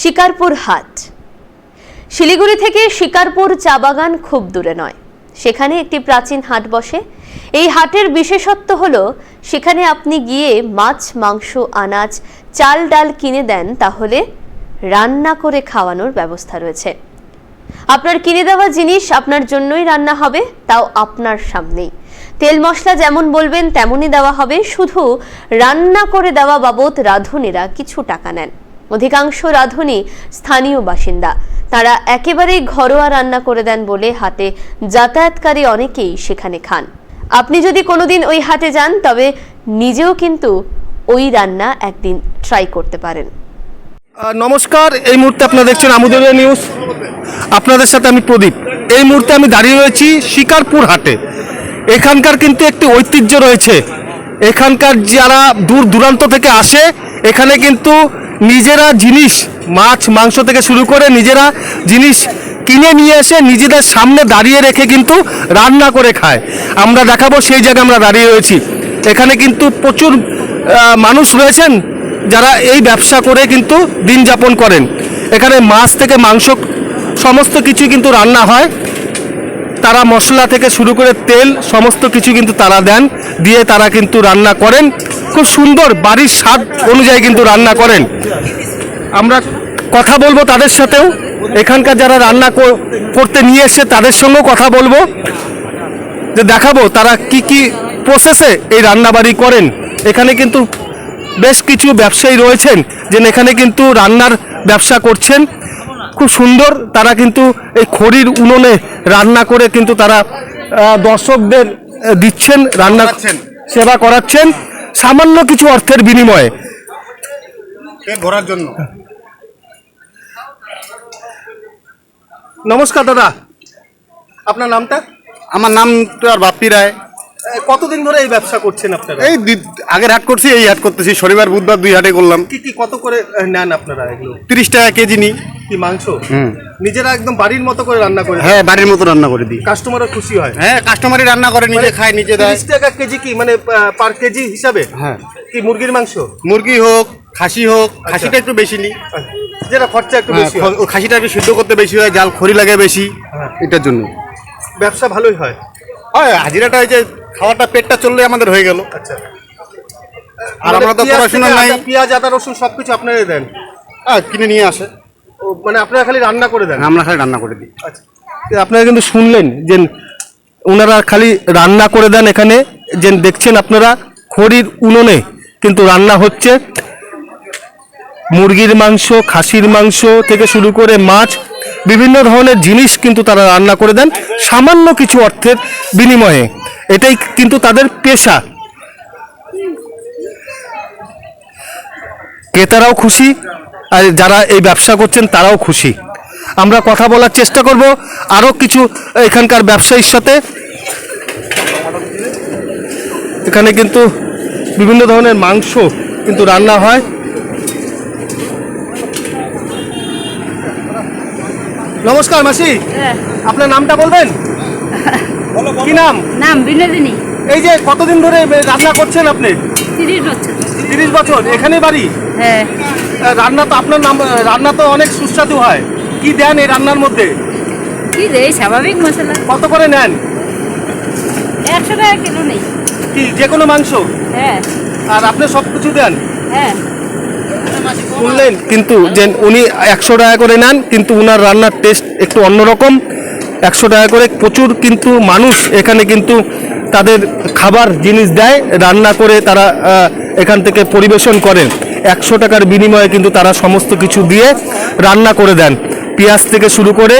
শিকারপুর হাট। শিলিগুড়ি থেকে শিকারপুর চা বাগান খুব দূরে নয়। সেখানে একটি প্রাচীন হাট বসে। এই হাটের বিশেষত্ব হল, সেখানে আপনি গিয়ে মাছ, মাংস, আনাজ, চাল, ডাল কিনে দেন, তাহলে রান্না করে খাওয়ানোর ব্যবস্থা রয়েছে। আপনার কিনে দেওয়া জিনিস আপনার জন্যই রান্না হবে, তাও আপনার সামনেই। তেল মশলা যেমন বলবেন, তেমনই দেওয়া হবে। শুধু রান্না করে দেওয়া বাবদ রাঁধুনিরা কিছু টাকা নেন। অধিকাংশ রাঁধুনি স্থানীয় বাসিন্দা। তারা একেবারেই ঘরোয়া রান্না করে দেন বলে হাতে যাতায়াতকারী অনেকেই সেখানে খান। আপনি যদি কোনোদিন ওই হাটে যান, তবে নিজেও কিন্তু ওই রান্না একদিন ট্রাই করতে পারেন। নমস্কার, এই মুহূর্তে আপনারা দেখছেন আমুদুলিয়া নিউজ। আপনাদের সাথে আমি প্রদীপ। এই মুহূর্তে আমি দাঁড়িয়ে রয়েছি শিকারপুর হাটে। এখানকার কিন্তু একটি ঐতিহ্য রয়েছে। এখানকার যারা দূর দূরান্ত থেকে আসে, এখানে কিন্তু নিজেরা জিনিস, মাছ, মাংস থেকে শুরু করে নিজেরা জিনিস কিনে নিয়ে এসে নিজেদের সামনে দাঁড়িয়ে রেখে কিন্তু রান্না করে খায়। আমরা দেখাবো সেই জায়গায় আমরা দাঁড়িয়ে রয়েছি। এখানে কিন্তু প্রচুর মানুষ রয়েছেন যারা এই ব্যবসা করে কিন্তু দিন যাপন করেন। এখানে মাছ থেকে মাংস সমস্ত কিছু কিন্তু রান্না হয়। তারা মশলা থেকে শুরু করে তেল সমস্ত কিছু কিন্তু তারা দেন, দিয়ে তারা কিন্তু রান্না করেন। খুব সুন্দর বাড়ির স্বাদ অনুযায়ী কিন্তু রান্না করেন। আমরা কথা বলব তাদের সাথেও। এখানকার যারা রান্না কর- করতে নিয়ে এসছে তাদের সঙ্গেও কথা বলব। যে দেখাবো তারা কি কি প্রসেসে এই রান্নাবাড়ি করেন। এখানে কিন্তু বেশ কিছু ব্যবসায়ী রয়েছেন যে এখানে কিন্তু রান্নার ব্যবসা করছেন। খুব সুন্দর তারা কিন্তু এই খড়ির উনুনে রান্না করে কিন্তু তারা দর্শকদের দিচ্ছেন রান্না সেবা করাচ্ছেন। সামান্য কিছু অর্থের বিনিময়ে। পেট ভরার জন্য। নমস্কার দাদা। আপনার নামটা? আমার নাম তো আর বাপ্পি রায়। কতদিন ধরে এই ব্যবসা করছেন আপনারা? এই আগের হাট করছি এই হাট করতেছি। শনিবার বুধবার দুই হাটে করলাম। কি কি কত করে নেন আপনারা এগুলো? তিরিশ টাকা কেজি নিই। কি মাংস? হুম। নিজেরা একদম বাড়ির মতো করে রান্না করে হ্যাঁ বাড়ির মতো রান্না করে দিই। কাস্টমারও খুশি হয়। হ্যাঁ কাস্টমারই রান্না করে নিজে খায় নিজে দেয়। তিরিশ টাকা কেজি কি মানে পার কেজি হিসাবে? হ্যাঁ। কি মুরগির মাংস? মুরগি হোক খাসি হোক খাসিটা একটু বেশি নিই। যেটা খরচা একটু হ্যাঁ, বেশি হয়। খাসিটা একটু সিদ্ধ করতে বেশি হয় জাল খড়ি লাগে বেশি হ্যাঁ। এটার জন্য। ব্যবসা ভালোই হয়। হয় হাজিরাটা ওই যে খাওয়াটা পেটটা চললে আমাদের হয়ে গেল। আচ্ছা। আর আমরা তো মানে পড়াশোনা নাই। পেঁয়াজ আদা রসুন সবকিছু আপনারাই দেন? হ্যাঁ কিনে নিয়ে আসে। ও, মানে আপনারা খালি রান্না করে দেন? আমরা খালি রান্না করে দিই। আচ্ছা। আপনারা কিন্তু শুনলেন যে ওনারা খালি রান্না করে দেন এখানে যে দেখছেন আপনারা খড়ির উনুনে কিন্তু রান্না হচ্ছে। মুরগির মাংস খাসির মাংস থেকে শুরু করে মাছ বিভিন্ন ধরনের জিনিস কিন্তু তারা রান্না করে দেন, সামান্য কিছু অর্থের বিনিময়ে। এটাই কিন্তু তাদের পেশা। ক্রেতারাও খুশি, আর যারা এই ব্যবসা করছেন তারাও খুশি। আমরা কথা বলার চেষ্টা করব, আরও কিছু এখানকার ব্যবসায়ীর সাথে। এখানে কিন্তু বিভিন্ন ধরনের মাংস কিন্তু রান্না হয়। নমস্কার মাসি। হ্যাঁ, আপনার নামটা বলবেন? কি নাম? নাম বিনোদিনী। এই যে কতদিন ধরে রান্না করছেন আপনি? তিরিশ বছর। তিরিশ বছর এখানে বাড়ি? হ্যাঁ। রান্না তো আপনার নাম রান্না তো অনেক সুস্বাদু হয়। কি দেন এই রান্নার মধ্যে? কি রে স্বাভাবিক মশলা। কত করে নেন? একশো টাকা কিলো নেই। কি যে কোনো মাংস? হ্যাঁ। আর আপনি সব কিছু দেন? হ্যাঁ। শুনলেন, কিন্তু যে উনি একশো টাকা করে নেন, কিন্তু উনার রান্নার টেস্ট একটু অন্যরকম। একশো টাকা করে প্রচুর কিন্তু মানুষ এখানে কিন্তু তাদের খাবার জিনিস দেয়, রান্না করে তারা এখান থেকে পরিবেশন করেন একশো টাকার বিনিময়ে কিন্তু তারা সমস্ত কিছু দিয়ে রান্না করে দেন। পেঁয়াজ থেকে শুরু করে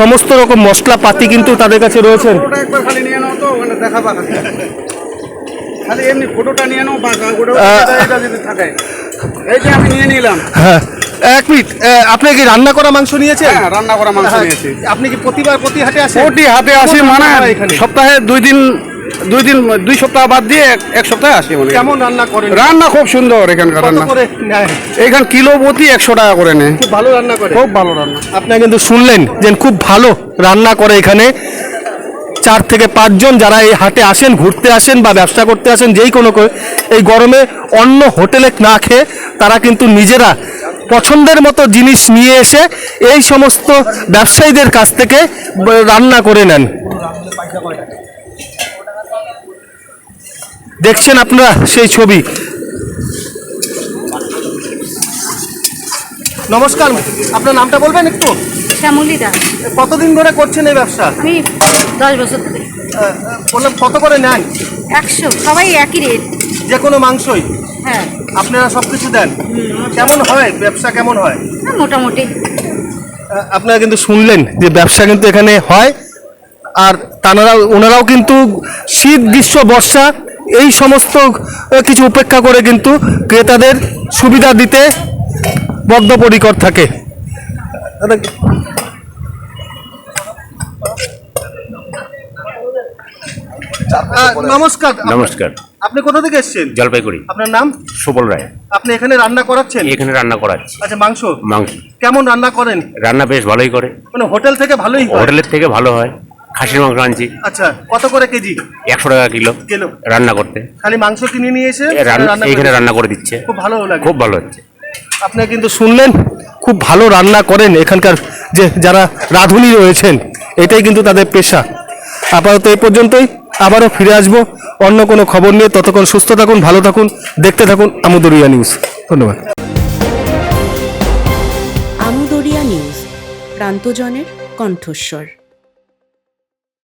সমস্ত রকম মশলাপাতি কিন্তু তাদের কাছে একবার খালি নিয়ে নাও তো ওখানে দেখাবা না খালি এমনি ফটোটা নিয়ে নাও বা ওটা যদি থাকে এই যে আমি নিয়ে নিলাম। হ্যাঁ। এক মিনিট আপনি কি রান্না করা মাংস নিয়েছেন? হ্যাঁ রান্না করা মাংস হ্যাঁ, নিয়েছি। আপনি কি প্রতিবার প্রতি হাটে আসেন ওটি হাতে আসি মানে? সপ্তাহে দুই দিন দুই দিন দুই সপ্তাহ বাদ দিয়ে এক- সপ্তাহে আসি মানে। কেমন রান্না করেন? রান্না খুব সুন্দর এখানকার রান্না। এখান কিলো প্রতি একশো টাকা করে নেয়। খুব ভালো রান্না করে। খুব ভালো রান্না। আপনারা কিন্তু শুনলেন যে খুব ভালো রান্না করে এখানে। চার থেকে পাঁচজন যারা এই হাটে আসেন, ঘুরতে আসেন বা ব্যবসা করতে আসেন, যেই কোনো এই গরমে অন্য হোটেলে না খেয়ে তারা কিন্তু নিজেরা পছন্দের মতো জিনিস নিয়ে এসে এই সমস্ত ব্যবসায়ীদের কাছ থেকে রান্না করে নেন। দেখছেন আপনারা সেই ছবি? নমস্কার, আপনার নামটা বলবেন একটু? শ্যামলি দা কতদিন ধরে করছেন এই ব্যবসা? আমি দশ বছর ধরে। বললাম কত করে নেন? একশো সবাই একই রেট যে কোনো মাংসই? হ্যাঁ। আপনারা সব কিছু দেন কেমন হয়? ব্যবসা কেমন হয়? হ্যাঁ, মোটামুটি। আপনারা কিন্তু শুনলেন যে ব্যবসা কিন্তু এখানে হয়। আর তানারা ওনারাও কিন্তু শীত গ্রীষ্ম বর্ষা এই সমস্ত কিছু উপেক্ষা করে কিন্তু ক্রেতাদের সুবিধা দিতে বদ্ধপরিকর থাকে। নমস্কার। নমস্কার। আপনি কোথা থেকে এসেছেন? জলপাইগুড়ি। আপনার নাম? সুবল রায়। আপনি এখানে রান্না করাচ্ছেন? এখানে রান্না করাচ্ছি। আচ্ছা মাংস? মাংস। কেমন রান্না করেন? রান্না বেশ ভালোই করে। মানে হোটেল থেকে ভালোই হোটেলের থেকে ভালো হয়। খাসির মাংস আনছি। আচ্ছা কত করে কেজি? একশো টাকা কিলো কিলো। রান্না করতে। খালি মাংস কিনে নিয়ে এসে এখানে রান্না করে দিচ্ছে। খুব ভালো লাগে। খুব ভালো হচ্ছে। আপনি কিন্তু শুনলেন, খুব ভালো রান্না করেন এখানকার যে যারা রাঁধুনি রয়েছেন, এটাই কিন্তু তাদের পেশা। আপাতত এই পর্যন্তই, আবারও ফিরে আসব, অন্য কোনো খবর নিয়ে। ততক্ষণ সুস্থ থাকুন, ভালো থাকুন, দেখতে থাকুন আমুদরিয়া নিউজ। ধন্যবাদ। আমুদরিয়া নিউজ, প্রান্তজনের কণ্ঠস্বর।